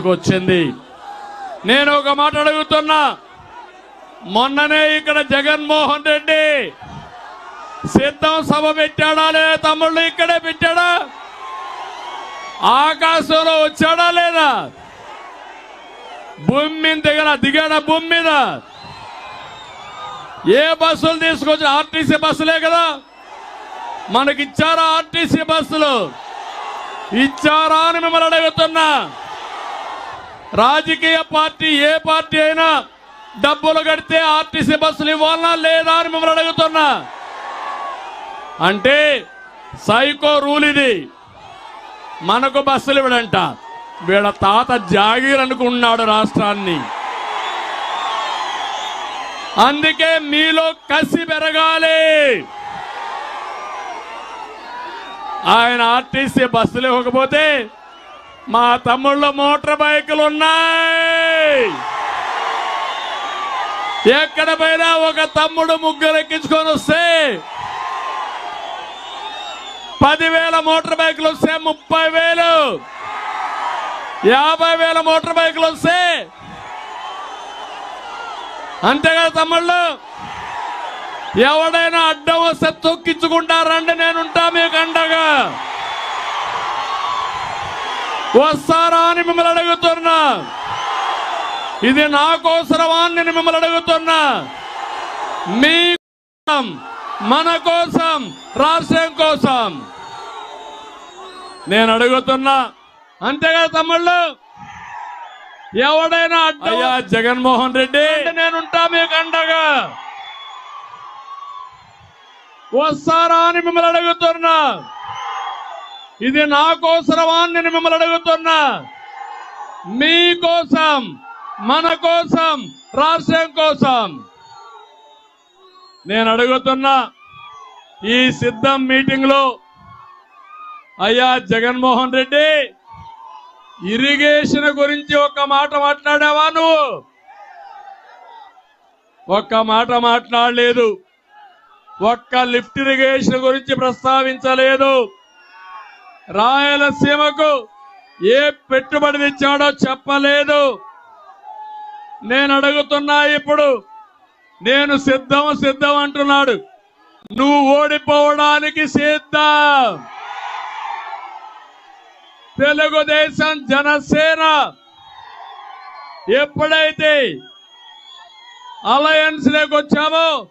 వచ్చింది నేను ఒక మాట అడుగుతున్నా. మొన్ననే ఇక్కడ జగన్మోహన్ రెడ్డి సిద్ధం సభ పెట్టాడా లేదా? తమ్ముళ్ళు ఇక్కడే పెట్టాడా? ఆకాశంలో వచ్చాడా లేదా? భూమి మీద దిగన దిగాడా భూమి మీద? ఏ బస్సులు తీసుకొచ్చి ఆర్టీసీ బస్సులే కదా. మనకిచ్చారా ఆర్టీసీ బస్సులు? ఇచ్చారా అని మిమ్మల్ని అడుగుతున్నా. రాజకీయ పార్టీ ఏ పార్టీ అయినా డబ్బులు కడితే ఆర్టీసీ బస్సులు ఇవ్వాలన్నా లేదా అని మిమ్మల్ని అడుగుతున్నా. అంటే సైకో రూల్ ఇది. మనకు బస్సులు ఇవ్వడంట. వీళ్ళ తాత జాగీర్ అనుకున్నాడు రాష్ట్రాన్ని. అందుకే మీలో కసి పెరగాలి. ఆయన ఆర్టీసీ బస్సులు ఇవ్వకపోతే మా తమ్ముళ్ళ మోటార్ బైకులు ఉన్నాయి ఎక్కడ పోయినా ఒక తమ్ముడు ముగ్గురు ఎక్కించుకొని వస్తే పదివేల మోటార్ బైకులు వస్తే ముప్పై వేలు. యాభై వేల మోటార్ బైకులు వస్తే అంతే కదా తమ్ముళ్ళు? ఎవడైనా అడ్డం వస్తే తొక్కించుకుంటారండి నేనుంటా మీకు అండగా వస్తారా అని మిమ్మల్ని అడుగుతున్నా. ఇది నా కోసరమా నేను మిమ్మల్ని అడుగుతున్నా. మీ కోసం మన కోసం రాష్ట్రం కోసం. నేను అడుగుతున్నా. అంతేగా తమ్ముళ్ళు? ఎవడైనా అయ్యా జగన్మోహన్ రెడ్డి. నేనుంటా మీకు అండగా వస్తారా అని మిమ్మల్ని అడుగుతున్నా. ఇది నా కోసరమా నేను మిమ్మల్ని అడుగుతున్నా. మీ కోసం మన కోసం రాష్ట్రం కోసం. నేను అడుగుతున్నా ఈ సిద్ధం మీటింగ్లో అయ్యా జగన్మోహన్ రెడ్డి ఇరిగేషన్ గురించి ఒక మాట మాట్లాడావా నువ్వు? ఒక్క మాట మాట్లాడలేదు. ఒక్క లిఫ్ట్ ఇరిగేషన్ గురించి ప్రస్తావించలేదు. రాయలసీమకు ఏ పెట్టుబడి తెచ్చాడో చెప్పలేదు. నేను అడుగుతున్నా ఇప్పుడు నేను సిద్ధం సిద్ధం అంటున్నాడు. నువ్వు ఓడిపోవడానికి సిద్ధం. తెలుగుదేశం జనసేన ఎప్పుడైతే అలయన్స్ లేకొచ్చామో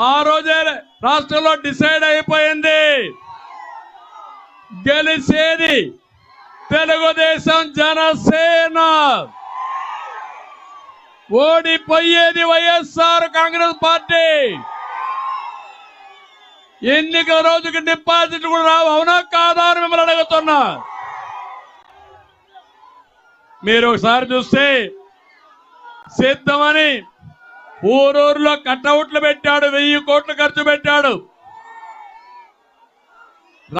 ఆ రోజే రాష్ట్రంలో డిసైడ్ అయిపోయింది. గెలిచేది తెలుగుదేశం జనసేన. ఓడిపోయేది వైఎస్ఆర్ కాంగ్రెస్ పార్టీ. ఎన్నికల రోజుకి డిపాజిట్ కూడా రావు అవునా కాదా అని మిమ్మల్ని అడుగుతున్నా. మీరు ఒకసారి చూస్తే సిద్ధమని ఊరూరులో కట్అవుట్లు పెట్టాడు వెయ్యి కోట్లు ఖర్చు పెట్టాడు.